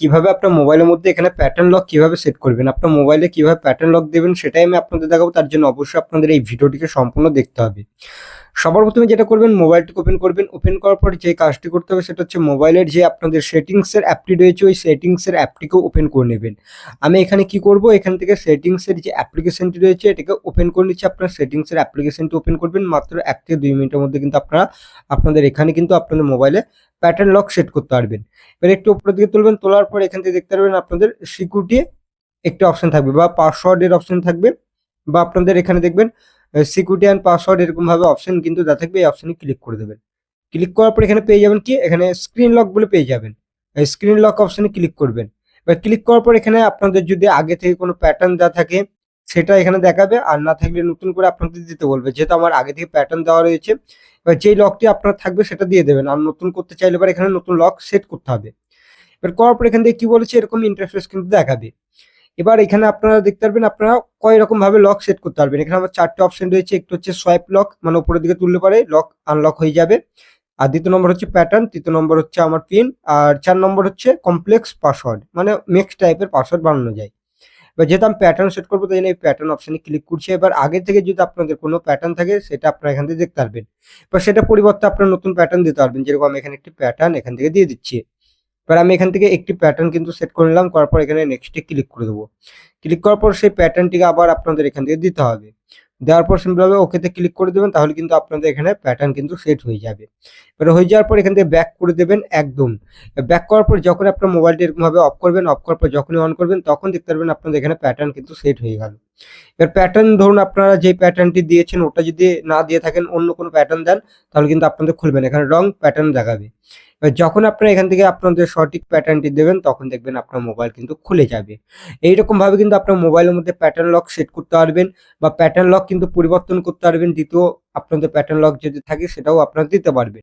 কীভাবে আপনার মোবাইলের মধ্যে এখানে প্যাটার্ন লক কীভাবে সেট করবেন? আপনার মোবাইলে কীভাবে প্যাটার্ন লক দেবেন সেটাই আমি আপনাদের দেখাবো, তার জন্য অবশ্যই আপনাদের এই ভিডিওটিকে সম্পূর্ণ দেখতে হবে। সবার প্রথমে যেটা করবেন মোবাইলটিকে ওপেন করবেন। ওপেন করার পর যে কাজটি করতে হবে সেটা হচ্ছে মোবাইলের যে আপনাদের সেটিংসের অ্যাপটি রয়েছে, ওই সেটিংসের অ্যাপটিকে ওপেন করে নেবেন। আমি এখানে কি করব? এখান থেকে সেটিংসের যে অ্যাপ্লিকেশনটি রয়েছে, এটাকে ওপেন করে নিচ্ছি। আপনার সেটিংসের অ্যাপ্লিকেশনটি ওপেন করবেন। মাত্র এক থেকে দুই মিনিটের মধ্যে কিন্তু আপনারা, আপনাদের এখানে কিন্তু আপনাদের মোবাইলে প্যাটার্ন লক সেট করতে পারবেন। এবার একটু উপরের দিকে তুলবেন, তোলার পর এখান থেকে দেখতে পারবেন আপনাদের সিকিউরিটি একটি অপশন থাকবে বা পাসওয়ার্ডের অপশন থাকবে। বা আপনাদের এখানে দেখবেন সিকিউরিটি অ্যান্ড পাসওয়ার্ড এরকম ভাবে অপশন কিন্তু যা থাকবে এই অপশনে ক্লিক করে দেবেন। ক্লিক করার পর এখানে পেয়ে যাবেন কি? এখানে স্ক্রিন লক বলে পেয়ে যাবেন। স্ক্রিন লক অপশনে ক্লিক করবেন। এবার ক্লিক করার পর এখানে আপনাদের যদি আগে থেকে কোনো প্যাটার্ন দেওয়া থাকে, সেটা এখানে দেখাবে। আর না থাকলে নতুন করে আপনাদের দিতে বলবে। যেহেতু আমার আগে থেকে প্যাটার্ন দেওয়া রয়েছে, এবার যেই লকটি আপনার থাকবে সেটা দিয়ে দেবেন। আর নতুন করতে চাইলে এবার এখানে নতুন লক সেট করতে হবে। এবার করার পর এখান থেকে কী বলেছে? এরকম ইন্টারফেস কিন্তু দেখাবে। এবার এখানে আপনারা দেখতে পারবেন, আপনারা কয় রকম ভাবে লক সেট করতে পারবেন। এখানে আমার চারটে অপশন রয়েছে, একটু হচ্ছে সোয়াইপ লক মানে উপরের দিকে তুললে পারে লক আনলক হয়ে যাবে। আর দ্বিতীয় নম্বর হচ্ছে প্যাটার্ন তৃতীয় নম্বর হচ্ছে আমার পিন আর চার নম্বর হচ্ছে কমপ্লেক্স পাসওয়ার্ড মানে মিক্স টাইপের পাসওয়ার্ড বানানো যায়। এবার যেহেতু আমি প্যাটার্ন সেট করব, তাই জন্য এই প্যাটার্ন অপশনে ক্লিক করছি। এবার আগে থেকে যদি আপনাদের কোনো প্যাটার্ন থাকে, সেটা আপনারা এখান থেকে দেখতে পারবেন। এবার সেটা পরিবর্তে আপনারা নতুন প্যাটার্ন দিতে পারবেন, যেরকম আমি এখানে একটি প্যাটার্ন এখান থেকে দিয়ে দিচ্ছি। এবার আমি এখান থেকে একটি প্যাটার্ন কিন্তু সেট করে নিলাম, করার পর এখানে নেক্সটে ক্লিক করে দেবো। ক্লিক করার পর সেই প্যাটার্নটিকে আবার আপনাদের এখান থেকে দিতে হবে। দেওয়ার পর সিম্পলভাবে ওকেতে ক্লিক করে দেবেন, তাহলে কিন্তু আপনাদের এখানে প্যাটার্ন কিন্তু সেট হয়ে যাবে। এবার হয়ে যাওয়ার পর এখান থেকে ব্যাক করে দেবেন একদম। ব্যাক করার পর যখন আপনার মোবাইলটি এরকমভাবে অফ করবেন অফ করার পর যখনই অন করবেন, তখন দেখতে পারবেন আপনাদের এখানে প্যাটার্ন কিন্তু সেট হয়ে গেল। এবার প্যাটার্ন ধরুন আপনারা যে প্যাটার্নটি দিয়েছেন, ওটা যদি না দিয়ে থাকেন, অন্য কোনো প্যাটার্ন দেন, তাহলে কিন্তু আপনাদের খুলবেন এখানে রং প্যাটার্ন দেখাবে। যখন আপনারা এখান থেকে আপনাদের সঠিক প্যাটার্নটি দেবেন, তখন দেখবেন আপনার মোবাইল কিন্তু খুলে যাবে। এইরকম ভাবে কিন্তু আপনার মোবাইলের মধ্যে প্যাটার্ন লক সেট করতে পারবেন বা প্যাটার্ন লক কিন্তু পরিবর্তন করতে পারবেন, দ্বিতীয় আপনাদের প্যাটার্ন লক যদি থাকে, সেটাও আপনারা দিতে পারবেন।